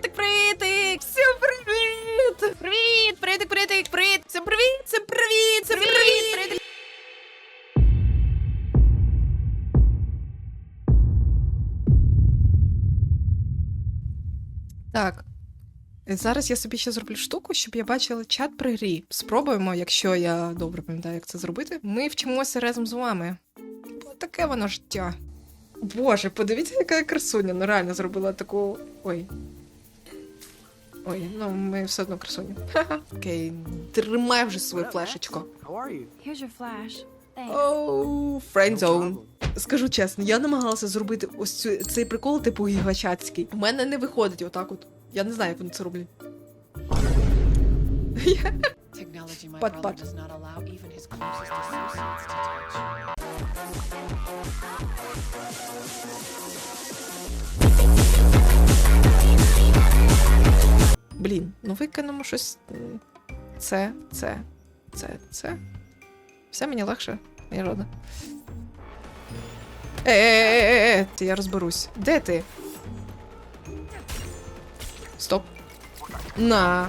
Притик, притик! Всім привіт! Привіт! Притик, притик, прит! Всім привіт! Всім привіт! Всім привіт! Притик! Так. Зараз я собі ще зроблю штуку, щоб я бачила чат при грі. Спробуємо, якщо я добре пам'ятаю, як це зробити. Ми вчимося разом з вами. Бо таке воно життя. Боже, подивіться, яка я красуня. Ну реально зробила таку. Ой. Ой, ну ми все одно красуні. Окей, тримай вже свою флешечку. How are you? Here's your flash. Thanks. Оу, френдзоун. Скажу чесно, я намагалася зробити ось цю, цей прикол, типу гігачацький. У мене не виходить отак от. Я не знаю, як вони це роблять. Блін, ну виконемо щось. Це, це, це, це. Все мені легше, я рада. Е-е-е-е, я розберусь. Де ти? Стоп. На.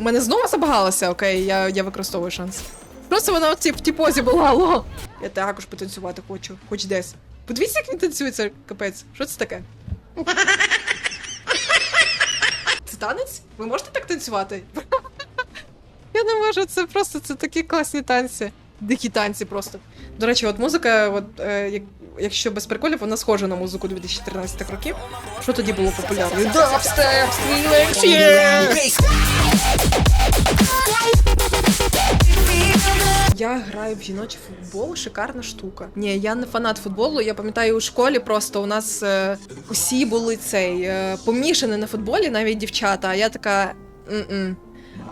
У мене знову забагалося, окей, я, я використовую шанс. Просто вона в в тій позі була, алло. Я також потанцювати хочу, хоч десь. Подивіться, як він танцюється, капець. Що це таке? Це танець? Ви можете так танцювати? Я не можу, це просто це такі класні танці. Дикі танці просто. До речі, от музика, от, е, якщо без приколів, вона схожа на музику 2014 років. Що тоді було популярно? Дабстеп, yeah! Я граю в жіночий футбол, шикарна штука. Ні, я не фанат футболу. Я пам'ятаю у школі просто у нас е, усі були цей е, помішані на футболі, навіть дівчата. А я така. М-м.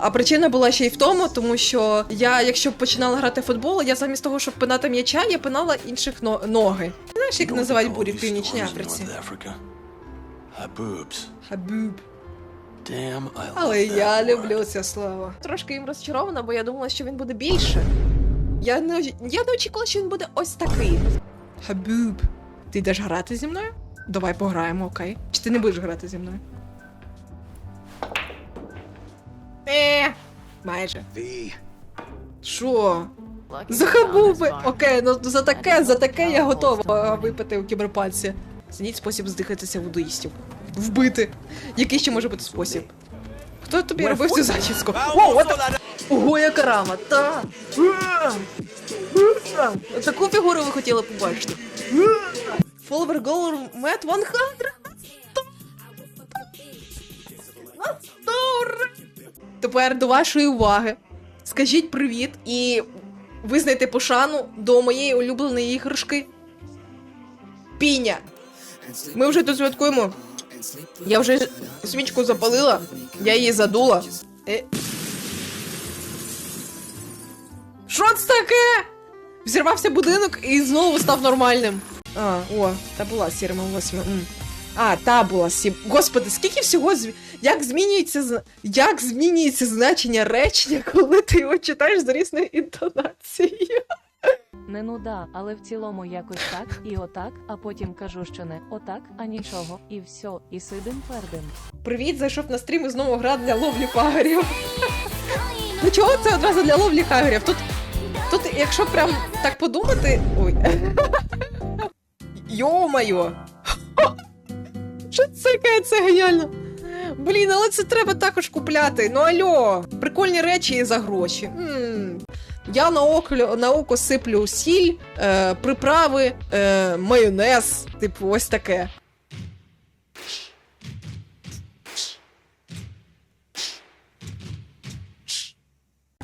А причина була ще й в тому, тому що я, якщо починала грати в футбол, я замість того, щоб пинати м'яча, я пинала інших но- ноги. Знаєш, як називають бурі в Північній Африці? Damn, Але я люблю це слово. Трошки їм розчарована, бо я думала, що він буде більше. Я не, я не очікувала, що він буде ось такий. Хабюб. Ти йдеш грати зі мною? Давай пограємо, окей. Чи ти не будеш грати зі мною? Е, майже. Що? Lucky За хабуби! Окей, ну за таке, за таке я готова випити у кіберпанці. Зніть спосіб здихатися водоїстів. Вбити. Який ще може бути спосіб? Хто тобі робив цю зачіску? О, от. Ого, яка рама! Та! Таку фігуру ви хотіли побачити. Follower Goal Met 100! Тепер до вашої уваги. Скажіть привіт і визнайте пошану до моєї улюбленої іграшки. Піня. Ми вже тут святкуємо. Я вже свічку запалила, я її задула. Е... Що це таке? Взірвався будинок і знову став нормальним. А, о, та була сірма восьма. А, та була сім. Господи, скільки всього зв... як змінюється як змінюється значення речення, коли ти його читаєш з різною інтонацією. Не нуда, але в цілому якось так і отак, а потім кажу, що не отак, а нічого, і все, і сидим пердим. Привіт, зайшов на стрім і знову гра для ловлі кагарів. Ну чого це одразу для ловлі кагарів? Тут, тут, якщо прям так подумати. Ой. Йо-майо! Що це таке? Це геніально! Блін, але це треба також купляти. Ну альо, прикольні речі за гроші. м Я на око, на око сиплю сіль, е, приправи, е, майонез, типу, ось таке.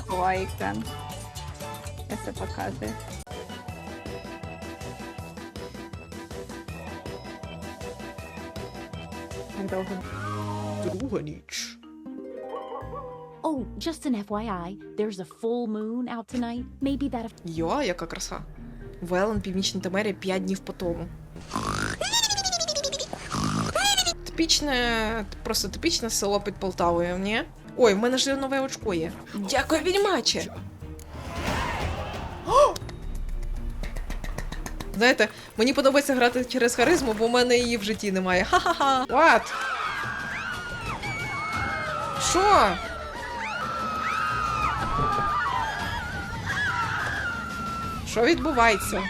Ховай екран. Я це показую. Довго. Друга ніч. Oh, just an FYI, there's a full moon out tonight. Maybe that Йо, яка краса. Велен, Північна Тамерія, 5 днів по тому. Типічне, просто типічне село під Полтавою, ні? Ой, в мене ж нове очко є. Дякую, відьмаче! Знаєте, мені подобається грати через харизму, бо в мене її в житті немає. Ха-ха-ха. What? Що? Що відбувається?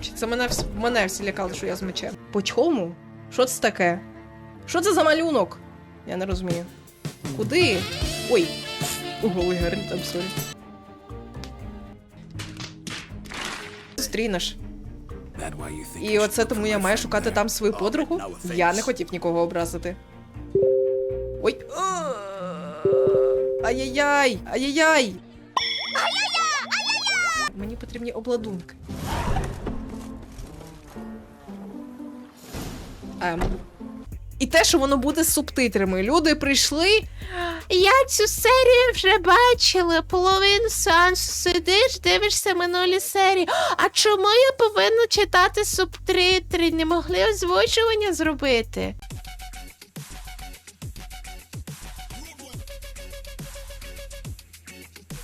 Чи це мене, мене всі лякали, що я з мечем? По чому? Що це таке? Що це за малюнок? Я не розумію. Куди? Ой, голий гарний там сорі. Зустрінеш. І оце тому я маю шукати там свою подругу. Я не хотів нікого образити. Ой. Ай-яй-яй! Ай-яй-яй! Мені потрібні обладунки. Ем. І те, що воно буде з субтитрами. Люди прийшли. Я цю серію вже бачила. Половину сеансу сидиш, дивишся минулі серії. А чому я повинна читати субтитри? Не могли озвучування зробити?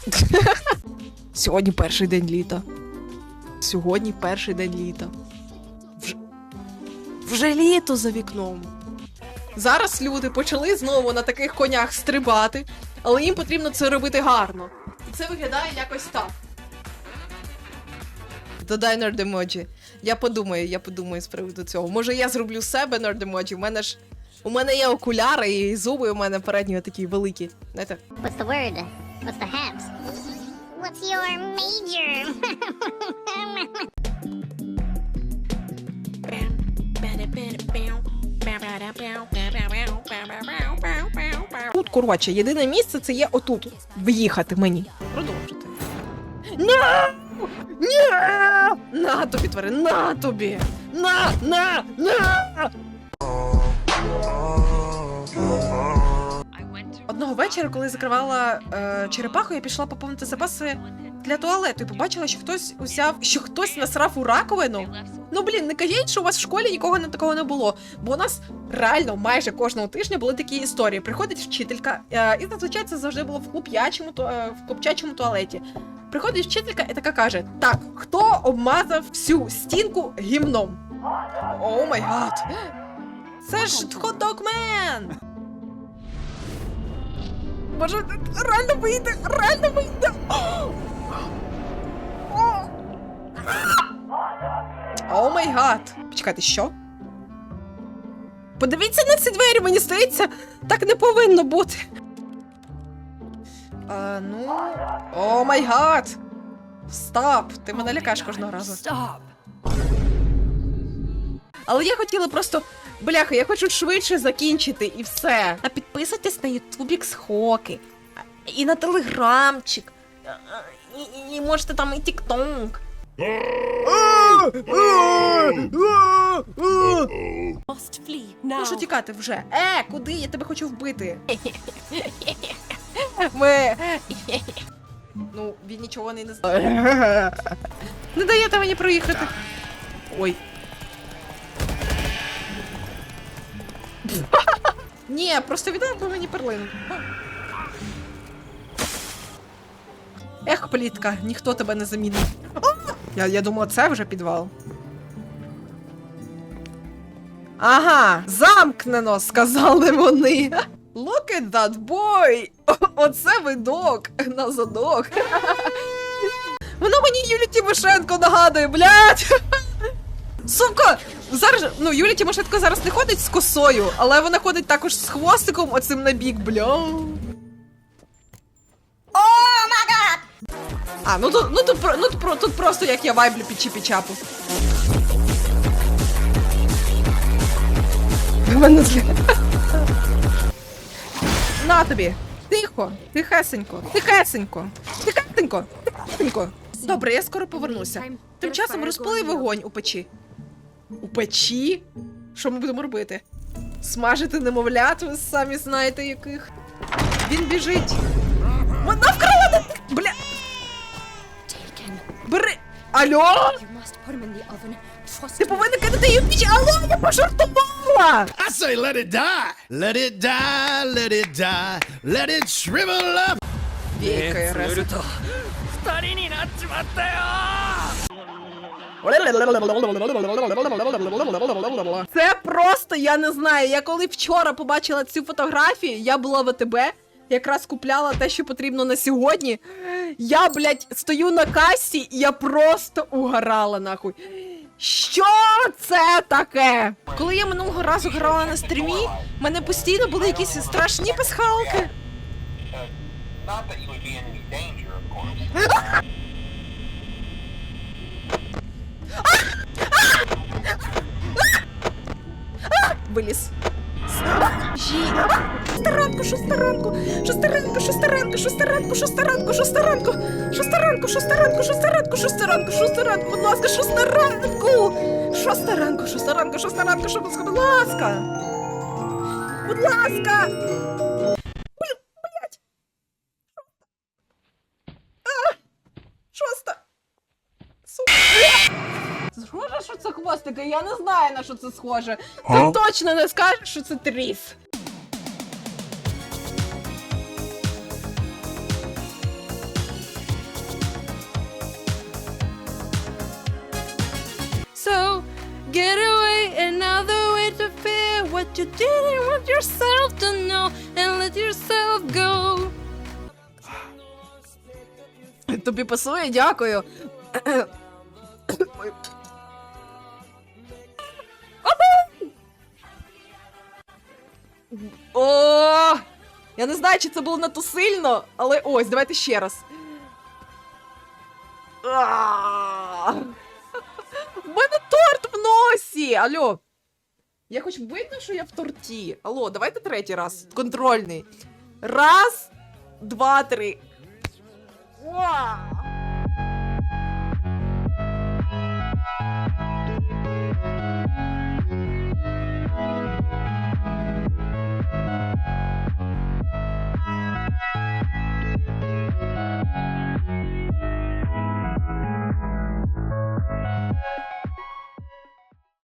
Сьогодні перший день літа. Сьогодні перший день літа. Вже, вже літо за вікном. Зараз люди почали знову на таких конях стрибати, але їм потрібно це робити гарно. І це виглядає якось так. Додай нердемоджі. Я подумаю, я подумаю з приводу цього. Може, я зроблю себе нердемоджі. У мене ж. У мене є окуляри і зуби у мене передні такі великі. Знаєте? What's the word? What's the haps? What's your major? Тут, коротше, єдине місце це є отут. В'їхати мені. Продовжити. На! Ні! На тобі, твари, на тобі! На! На! На! Одного вечора, коли закривала е, черепаху, я пішла поповнити запаси для туалету і побачила, що хтось узяв, що хтось насрав у раковину. Ну блін, не кажіть, що у вас в школі нікого не такого не було. Бо у нас реально майже кожного тижня були такі історії. Приходить вчителька, е, і зазвичай це завжди було в хлоп'ячому, е, в хлопчачому туалеті. Приходить вчителька і така каже: Так, хто обмазав всю стінку гімном? О май гад! Це ж хот-дог-мен! Боже, реально вийде, реально вийде! О май гад! Почекайте, що? Подивіться на ці двері, мені здається, так не повинно бути. А, ну. О май гад! Стоп! Ти мене лякаєш кожного разу. Stop. Але я хотіла просто. Бляха, я хочу швидше закінчити і все. А підписуйтесь на Ютубік з Хоки. І на телеграмчик. І, і, і можете там і Тіктонк. Можу тікати вже. Е, куди? Я тебе хочу вбити. Ми. Ну, він нічого не знає. Не даєте мені проїхати. Ой. Ні, просто віддай би мені перлину. Ех, плітка, ніхто тебе не замінить. Я, я думала, це вже підвал. Ага, замкнено, сказали вони. Look at that boy! Оце видок на задок. Воно мені Юлі Тимошенко нагадує, блядь! Сука! Зараз ну Юлія Тимошенко зараз не ходить з косою, але вона ходить також з хвостиком оцим на бік, бля. О, А, ну тут, ну тут, про- ну тут, про- тут просто як я вайблю під чіпі-чапу. На тобі. Тихо, тихесенько, тихесенько, тихесенько, тихесенько. Добре, я скоро повернуся. Тим часом розпали вогонь у печі. У печі? Що ми будемо робити? Смажити немовлят, ви самі знаєте яких. Він біжить. Вона вкрала Бля. Бери. Алло? Ти повинна кидати її в піч. Алло, я пожартувала! I say let it die. Let it die, let it die, let it shrivel up. Війка, Ерес. Це просто я не знаю. Я коли вчора побачила цю фотографію, я була в АТБ, якраз купляла те, що потрібно на сьогодні. Я, блядь, стою на касі, і я просто угорала нахуй. Що це таке? Коли я минулого разу грала на стрімі, в мене постійно були якісь страшні пасхалки. Виліз. Жі. Шостаранку, шостаранку, шостаранку, шостаранку, шостаранку, шостаранку, шостаранку, шостаранку, шостаранку, шостаранку, шостаранку, шостаранку, будь ласка, шостаранку, шостаранку, шостаранку, шостаранку, будь ласка, будь ласка. Блін, блядь. А, Шоста. Сука. Схоже, хвостики, я не знаю, на що це схоже. Ти точно не скажеш, що це тріс. So, get away another way to feel what you didn't want yourself to know and let yourself go. Тобі пасує, дякую. О! Я не знаю, чи це було надто сильно, але ось, давайте ще раз. В мене торт в носі! Алло. Я хоч видно, що я в торті. Алло, давайте третій раз. Контрольний. Раз, два, три. Уа!